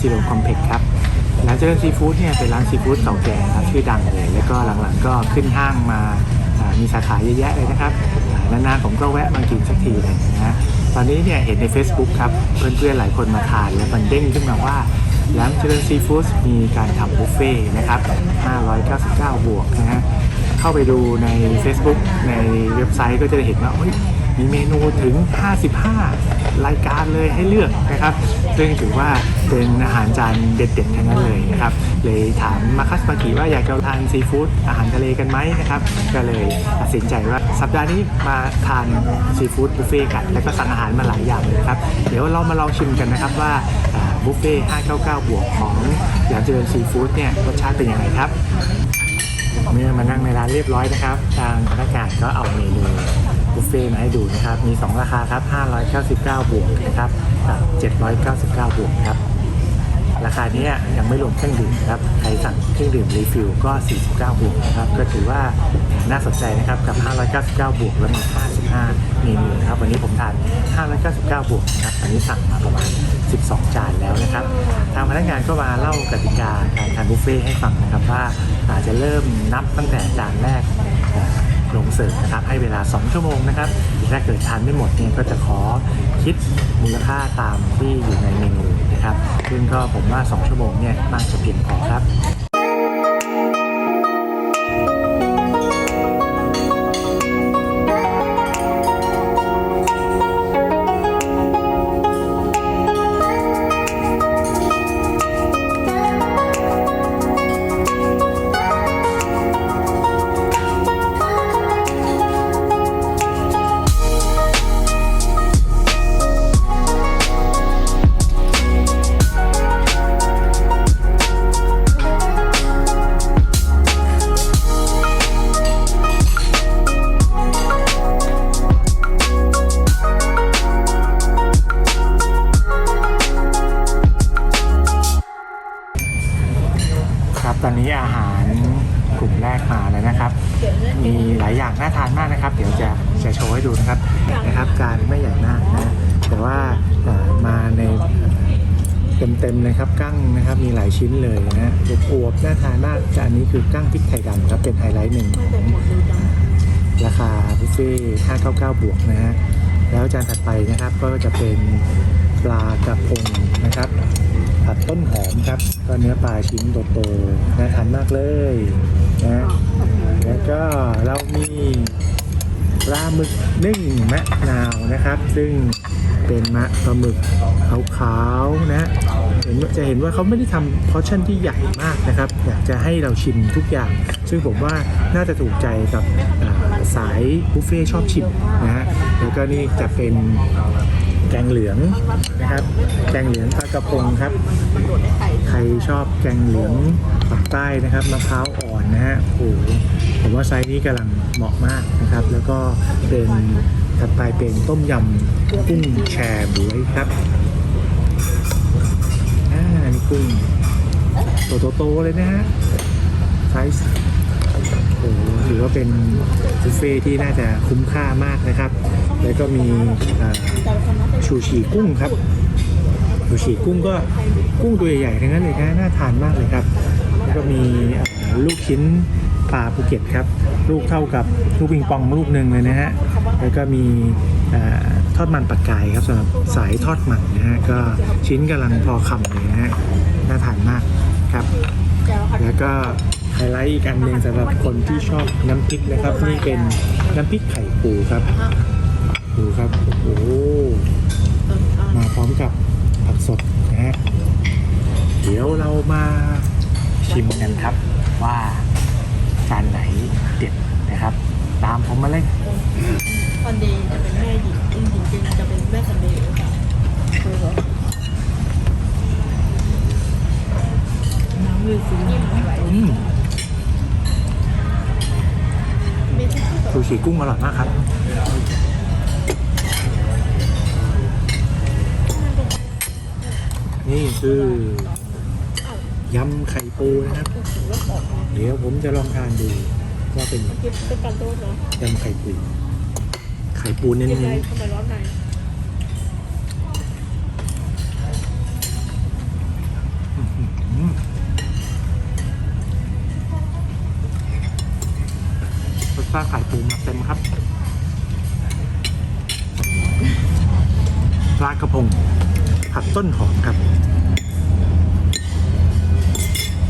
ซีโรคอมเพล็กซ์ครับแหลมเจริญซีฟู้ดเนี่ยเป็นร้านซีฟู้ดเก่าแก่ครับชื่อดังเลย แล้วก็หลังๆก็ขึ้นห้างมามีสาขาเยอะแยะเลยนะครับนานๆผมก็แวะมากินสักทีเลยนะฮะตอนนี้เนี่ยเห็นใน Facebook ครับ เพื่อนๆหลายคนมาทานแล้วมันเด้งขึ้นมาว่าร้านเจริญซีฟู้ดมีการทำบุฟเฟ่ต์นะครับ 599 บวกนะฮะเข้าไปดูใน Facebook ในเว็บไซต์ก็จะได้เห็นว่ามีเมนูถึง 55 รายการเลยให้เลือกนะครับ ซึ่งถือว่าเป็นอาหารจานเด็ดๆทั้งนั้นเลยนะครับ เลยถามมาคัสมากิว่าอยากจะทานซีฟู้ดอาหารทะเลกันไหมนะครับ ก็เลยตัดสินใจว่าสัปดาห์นี้มาทานซีฟู้ดบุฟเฟ่ต์กัน แล้วก็สั่งอาหารมาหลายอย่างเลยครับ เดี๋ยวเรามาลองชิมกันนะครับว่าบุฟเฟ่ต์599 บวกของแหลมเจริญซีฟู้ดเนี่ยรสชาติเป็นยังไงครับ เมื่อมานั่งในร้านเรียบร้อยนะครับ ทางพนักงานก็เอาเมนู บุฟเฟ่ต์มาให้ดูนะครับ มี 2 ราคาครับ 599 บวกนะครับกับ799 บวกครับ ราคานี้ยังไม่รวมเครื่องดื่มครับ ใครสั่งเครื่องดื่มรีฟิลก็ 49 บวกนะครับ ก็ถือว่าน่าสนใจนะครับกับ 599 บวกแล้วมี55เมนูนะครับ วันนี้ผมทาน 599 บวกนะครับ อันนี้สั่งมาประมาณ 12 จานแล้วนะครับ ทางพนักงานก็มาเล่ากติกาการทานบุฟเฟ่ต์ให้ฟังนะครับว่าอาจจะเริ่มนับตั้งแต่จานแรก ลงเสิร์ฟนะครับ ให้เวลา 2 ชั่วโมงนะครับถ้าเกิดทานไม่หมดเนี่ยก็จะขอคิดมูลค่าตามที่อยู่ในเมนูนะครับซึ่งก็ผมว่า 2 ชั่วโมงเนี่ยน่าจะเพียงพอครับ ตอนนี้อาหารกลุ่มแรกมาแล้วนะครับ มีหลายอย่างน่าทานมากนะครับ เดี๋ยวจะจะโชว์ให้ดูนะครับนะครับจานไม่ใหญ่มากนะแต่ว่ามาในเต็มๆเลยครับกั้งนะครับมีหลายชิ้นเลยนะอวบน่าทานมากจานนี้คือกั้งพริกไทยดำครับเป็นไฮไลท์หนึ่งของราคาบุฟเฟ่599 บวกนะฮะแล้วจานถัดไปนะครับก็จะเป็นปลากระพงนะครับ ผัดต้นหอมครับ ก็เนื้อปลาชิ้นโตๆน่าทานมากเลยนะแล้วก็เรามีปลาหมึกนึ่งมะนาวนะครับ ซึ่งเป็นมะปลาหมึกขาวๆนะเห็นจะเห็นว่าเขาไม่ได้ทำพอชั่นที่ใหญ่มากนะครับ อยากจะให้เราชิมทุกอย่าง ซึ่งผมว่าน่าจะถูกใจกับสายบุฟเฟ่ชอบชิมนะฮะแล้วก็นี่จะเป็น แกงเหลืองนะครับ แกงเหลืองปลากระพงครับ ใครชอบแกงเหลืองปากใต้นะครับมะพร้าวอ่อนนะฮะโอ้โหผมว่าไซส์นี้กำลังเหมาะมากนะครับ แล้วก็เป็นถัดไปเป็นต้มยำกุ้งแชบวยครับอ่านี่กุ้งตัวโตๆเลยนะฮะไซส์โอ้โห ถือว่าเป็นบุฟเฟ่ที่น่าจะคุ้มค่ามากนะครับ แล้วก็มีชูชีกุ้งครับชูชีกุ้งก็กุ้งตัวใหญ่ๆทั้งนั้นเลยนะน่าทานมากเลยครับ แล้วก็มีลูกชิ้นปลาภูเก็ตครับ ลูกเท่ากับลูกปิงปองลูกหนึ่งเลยนะฮะ แล้วก็มีอทอดมันปักกายครับสำหรับสายทอดมันนะฮะ ก็ชิ้นกำลังพอคำเลยนะฮะ น่าทานมากครับ แล้วก็ ฮไลท์อีกอันหนึ่งสำหรับคนที่ชอบน้ำพริกนะครับ นี่เป็นน้ำพริกไข่ปูครับดูครับโอ้โหมาพร้อมกับผักสดนะฮะเดี๋ยวเรามาชิมกันครับว่าจานไหนเด็ดนะครับ ตามผมมาเลยซันเดย์จะเป็นแม่หญิงหญิงจริงจะเป็นแม่ซันเดย์หรือเปล่าเคยเหรอน้ำมือสีเหลืองไหล ซูชิกุ้งอร่อยมากครับ นี่คือยำไข่ปูนะครับถึงว่าออกมาเดี๋ยวผมจะลองทานดูว่าเป็นยังไงเก็บเป็นการโดนเนาะยำไข่ปู ไข่ปูเน้เก็บนไรทำไมร้อนในๆ ซ่าไข่ปูมาเต็มครับปลากระพง ผัดต้นหอมครับ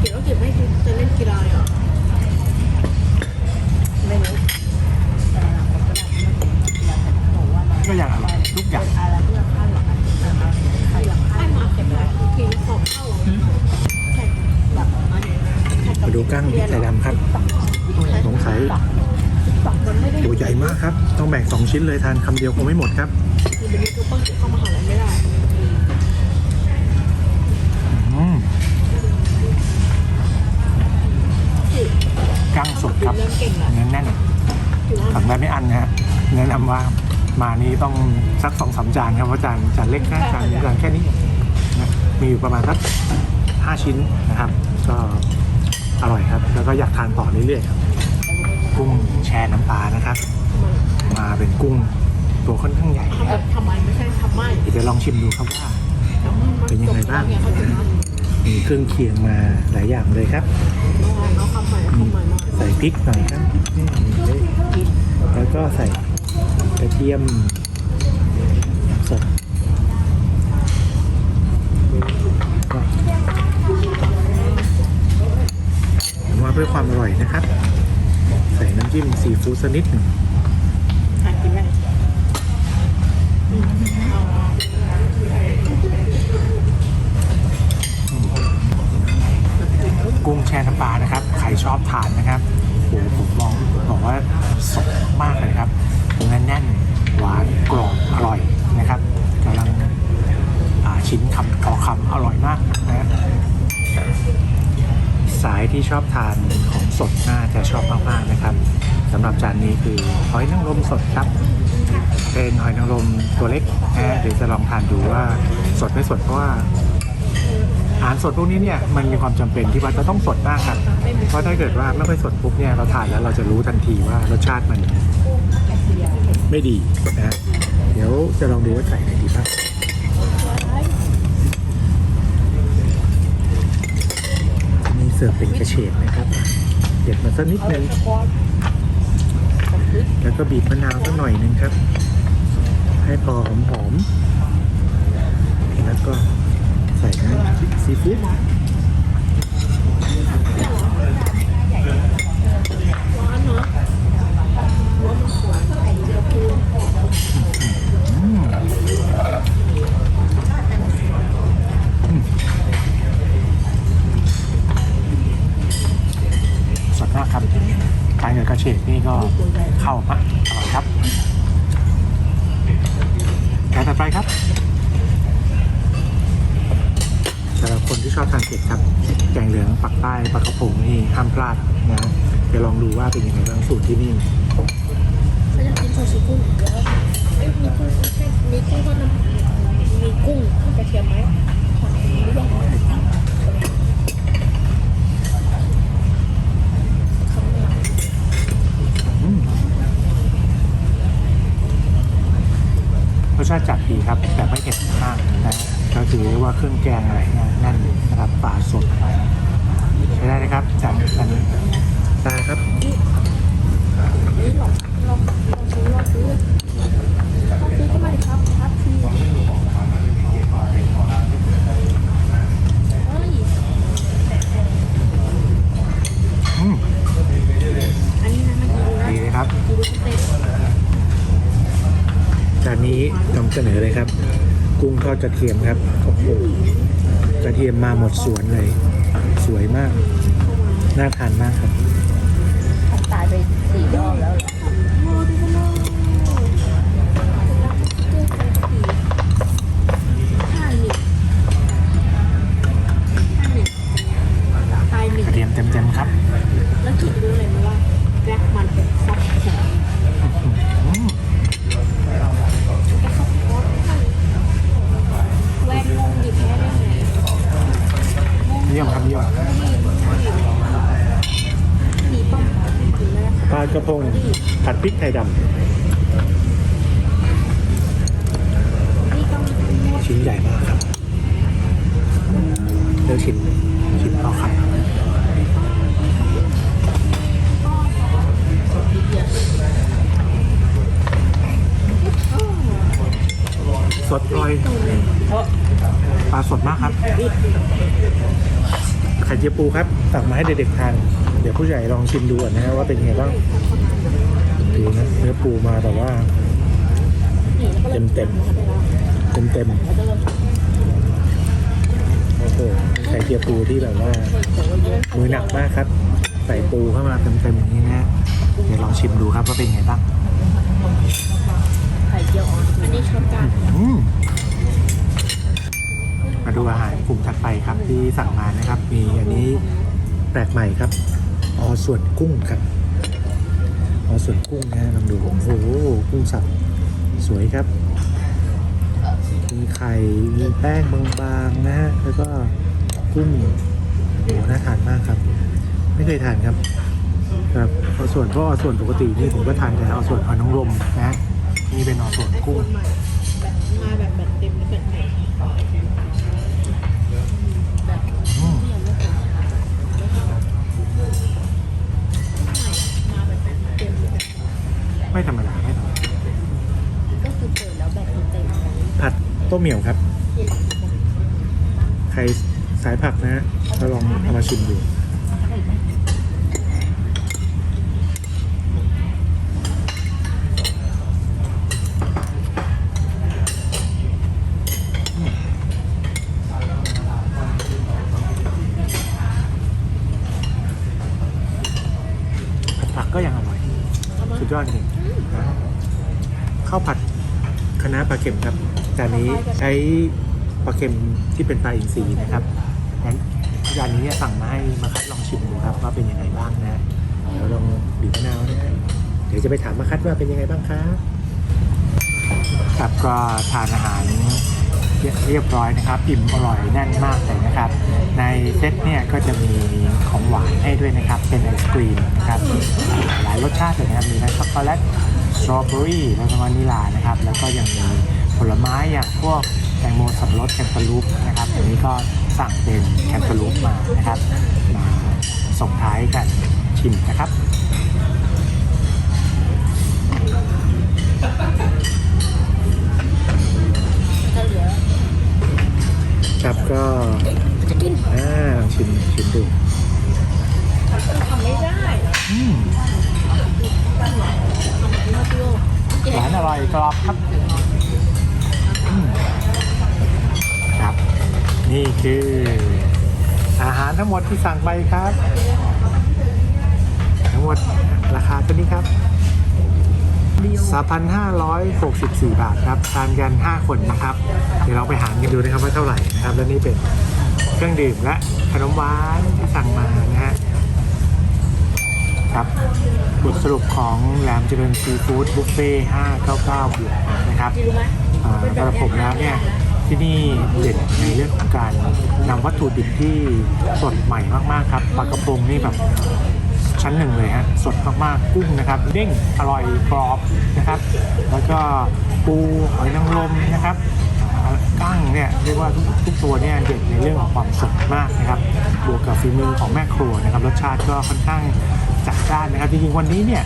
เดี๋ยวเก็บให้จะเล่นกีฬาเหรอ นเลยทานคำเดียวคงไม่หมดครับคือเป็นยูทูบเบอร์เข้ามหาลัยไม่ได้อืมกั้งสดครับเริ่มเก่งแล้วเนื้อแน่นสั่งได้ไม่อันนะฮะแนะนำว่ามานี้ต้องสักสองสามจานครับเพราะจานจานเล็กแค่จานจานแค่นี้นะมีอยู่ประมาณสักห้าชิ้นนะครับ ก็อร่อยครับ แล้วก็อยากทานต่อเรื่อยๆครับกุ้งแช่น้ำปลานะครับ มาเป็นกุ้งตัวค่อนข้างใหญ่ทำแบบทำไมไม่ใช่ทำไม่เดี๋ยวลองชิมดูครับว่าทำไม่มันเป็นยังไงบ้างเนี่ยเขาจะทำมีเครื่องเคียงมาหลายอย่างเลยครับเอาคำใหม่เอาคำใหม่มาใส่พริกหน่อยครับนี่แล้วก็ใส่กระเทียมสดผมว่าเพื่อความอร่อยนะครับ ใส่น้ำจิ้มซีฟู้ดสักนิดหนึ่ง หากินไหมอืมเอาเอา กุ้งแช่น้ำ ปลานะครับ ใครชอบทานนะครับโอ้ผมมองบอกว่าสดมากเลยครับเนื้อแน่นหวานกรอบอร่อยนะครับกำลังชิ้นคำต่อคำอร่อยมากนะฮะสายที่ชอบทานของสดน่าจะชอบมากๆนะครับสำหรับจานนี้คือหอยนางรมสดครับ เป็นหอยนางรมตัวเล็กนะฮะเดี๋ยวจะลองทานดูว่าสดไม่สดเพราะว่า อาหารสดพวกนี้เนี่ยมันมีความจำเป็นที่ว่าจะต้องสดมากครับ เพราะถ้าเกิดว่าไม่ค่อยสดปุ๊บเนี่ยเราทานแล้วเราจะรู้ทันทีว่ารสชาติมันไม่ดีนะเดี๋ยวจะลองดูว่าใส่อะไรดีบ้างมีเสิร์ฟเป็นกระเฉดนะครับเด็ดมาสักนิดนึงแล้วก็บีบมะนาวสักหน่อยนึงครับ ให้พอหอมๆแล้วก็ ใส่น้ำพริกซีฟู้ด ร้อนเนาะร้อนมันสวยเดี๋ยวพูด อืมอืมสดมากครับทานกับกระเฉดนี่ก็เข้ามากอร่อยครับจานต่อไปครับสำหรับคนที่ชอบทานเผ็ดครับ แกงเหลืองปักใต้ปลากระพงนี่ห้ามพลาดนะเดี๋ยวลองดูว่าเป็นยังไงบ้างสูตรที่นี่ ฉันอยากกินซูชิกุ้งเดี๋ยวเอ้ยมีกุ้งใช่มีกุ้งทอดน้ำมีกุ้งกระเทียมไหมขอหรือยัง อืมรสชาติจัดดีครับ แต่ไม่เผ็ดมากนะก็คือว่าเครื่องแกงอะไรเนี่ยแน่นนะครับปลาสดใช้ได้นะครับจานจานนี้ได้ครับ นี่ลองลองลองซื้อลองซื้อลองซื้อก็มาดิครับครับทีเฮ้ย อืม อันนี้นะมันดูนะ ดีเลยครับ ดูสเต็ป จานนี้นำเสนอเลยครับ กุ้งทอดกระเทียมครับโอ้โหกระเทียมมาหมดสวนเลย สวยมาก น่าทานมากครับ ตายไปสี่รอบ พริกไทยดำชิ้นใหญ่มากครับเลือกชิ้นชิ้นเอครับสดอร่อยปลาสดมากครับ ไข่เจียวปูครับ สั่งมาให้เด็กๆทาน เดี๋ยวผู้ใหญ่ลองชิมดูก่อนนะฮะว่าเป็นไงบ้าง ดูนะเนื้อปูมาแบบว่า เต็มเต็มเต็มเต็มๆโอ้โหไข่เจียวปูที่แบบว่า มือหนักมากครับ ใส่ปูเข้ามาเต็มๆอย่างนี้นะฮะเดี๋ยวลองชิมดูครับว่าเป็นยังไงบ้างไข่เจียวอ่อนอันนี้ช้อนกลางอืมมาดูอาหารกลุ่มถัดไปครับที่สั่งมานะครับ มีอันนี้แปลกใหม่ครับ ออส่วนกุ้งครับออ ส่วนกุ้งนะฮะลองดูโอ้โหกุ้งสับสวยครับ มีไข่ มีแป้งบางๆนะฮะ แล้วก็กุ้งโอ้หน่าทานมากครับ ไม่เคยทานครับครับเอาส่วนเพราะเอาส่วนปกตินี่ผมก็ทานแต่เอาส่วนเอาน้องลมนะนี่เป็นเอาส่วนกุ้งมาแบบ ไม่ธรรมดาไม่ธรรมดาก็คือเปิดแล้วแบบเต็มผัดต้มเหมี่ยวครับ ใครสายผักนะฮะเราลองเอามาชิมดูผัดผักก็ยังอร่อย สุดยอดจริงนะ ข้าวผัดคะน้าปลาเค็มครับจานนี้ใช้ปลาเค็มที่เป็นปลาอินทรีย์นะครับงั้นจานนี้เนี่ยสั่งมาให้มาคัดลองชิมดูครับว่าเป็นยังไงบ้างนะเดี๋ยวลองบีบมะนาวนะฮะเดี๋ยวจะไปถามมาคัดว่าเป็นยังไงบ้างครับครับก็ทานอาหารเรียบร้อยนะครับ อิ่มอร่อยแน่นมากเลยนะครับ ในเซตเนี่ยก็จะมีของหวานให้ด้วยนะครับ เป็นไอศกรีมนะครับหลายรสชาติเลยนะครับมีทั้งช็อกโกแลต สตรอเบอรี่แล้วก็วานิลานะครับ แล้วก็ยังมีผลไม้อย่างพวกแตงโมสับปะรดแคนตาลูปนะครับอันนี้ก็สั่งเป็นแคนตาลูปมานะครับ มาส่งท้ายกันชิมนะครับถ้าเหลือครับก็จะกินอ่าลองชิมชิมดูทำไม่ได้อืมมาดู หวานอร่อยกรอบครับครับ นี่คือ อาหารทั้งหมดที่สั่งไปครับ ทั้งหมดราคาตัวนี้ครับ3,564 บาทครับทานกัน 5 คนนะครับ เดี๋ยวเราไปหารกันดูนะครับว่าเท่าไหร่นะครับ แล้วนี่เป็นเครื่องดื่มและขนมหวานที่สั่งมานะฮะ ครับ บทสรุปของแหลมเจริญซีฟู้ดบุฟเฟ่599บวกนะครับสำหรับผมแล้วเนี่ยที่นี่เด่นในเรื่องของการนำวัตถุดิบที่สดใหม่มากๆครับปลากระพงนี่แบบชั้นหนึ่งเลยฮะสดมากๆกุ้งนะครับเด้งอร่อยกรอบนะครับ แล้วก็ปูหอยนางรมนะครับกั้งเนี่ยเรียกว่าทุกทุกตัวเนี่ยเด่นในเรื่องของความสดมากนะครับบวกกับฝีมือของแม่ครัวนะครับรสชาติก็ค่อนข้าง ดจ้านนะครับจริงๆวันนี้เนี่ย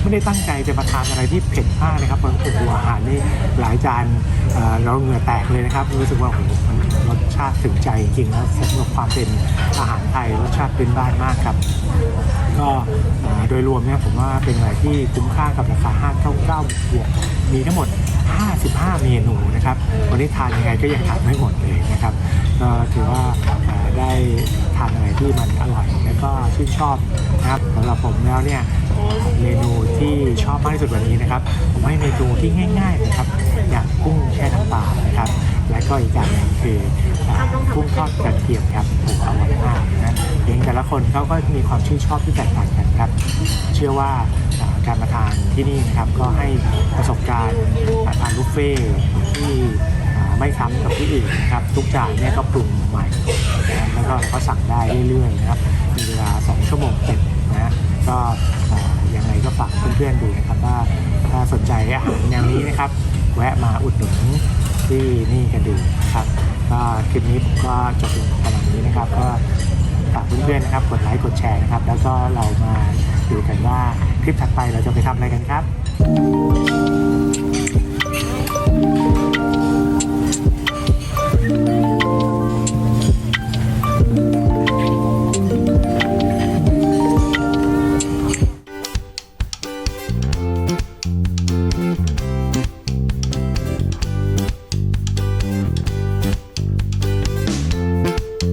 ไม่ได้ตั้งใจจะมาทานอะไรที่เผ็ดมากนะครับเพราะว่าอาหารนี่หลายจานเอ่อเราเหงื่อแตกเลยนะครับรู้สึกว่าโอ้โห รสชาติถึงใจจริงแล้วสำหรับความเป็นอาหารไทยรสชาติเป็นบ้านมากครับ ก็โดยรวมเนี่ยผมว่าเป็นอะไรที่คุ้มค่ากับราคา599บวกมีทั้งหมด 55 เมนูนะครับ วันนี้ทานยังไงก็ยังทานไม่หมดเลยนะครับก็ถือว่าได้ทานอะไรที่มันอร่อย แล้วก็ชื่นชอบนะครับสำหรับผมแล้วเนี่ยเมนูที่ชอบมากที่สุดวันนี้นะครับ ผมให้เมนูที่ง่ายๆนะครับอย่างกุ้งแช่น้ำปลานะครับ และก็อีกอย่างหนึ่งคือกุ้งทอดกระเทียมครับโอ้โหอร่อยมากนะเองแต่ละคนเขาก็มีความชื่นชอบที่แตกต่างกันครับ เชื่อว่าการมาทานที่นี่นะครับก็ให้ประสบการณ์การทานบุฟเฟ่ที่ไม่ซ้ำกับที่อื่นนะครับทุกจานเนี่ยก็ปรุงใหม่นะแล้วก็เราก็สั่งได้เรื่อยๆนะครับมีเวลา 2 ชั่วโมงเต็มนะก็ยังไงก็ฝากเพื่อนๆดูนะครับว่าถ้าสนใจอาหารแนวนี้นะครับ แวะมาอุดหนุน ที่นี่กันดูนะครับก็คลิปนี้ผมก็จบลงประมาณนี้นะครับ ก็ฝากเพื่อนๆนะครับ กดไลค์กดแชร์นะครับ แล้วก็เรามาดูกันว่าคลิปถัดไปเราจะไปทำอะไรกันครับ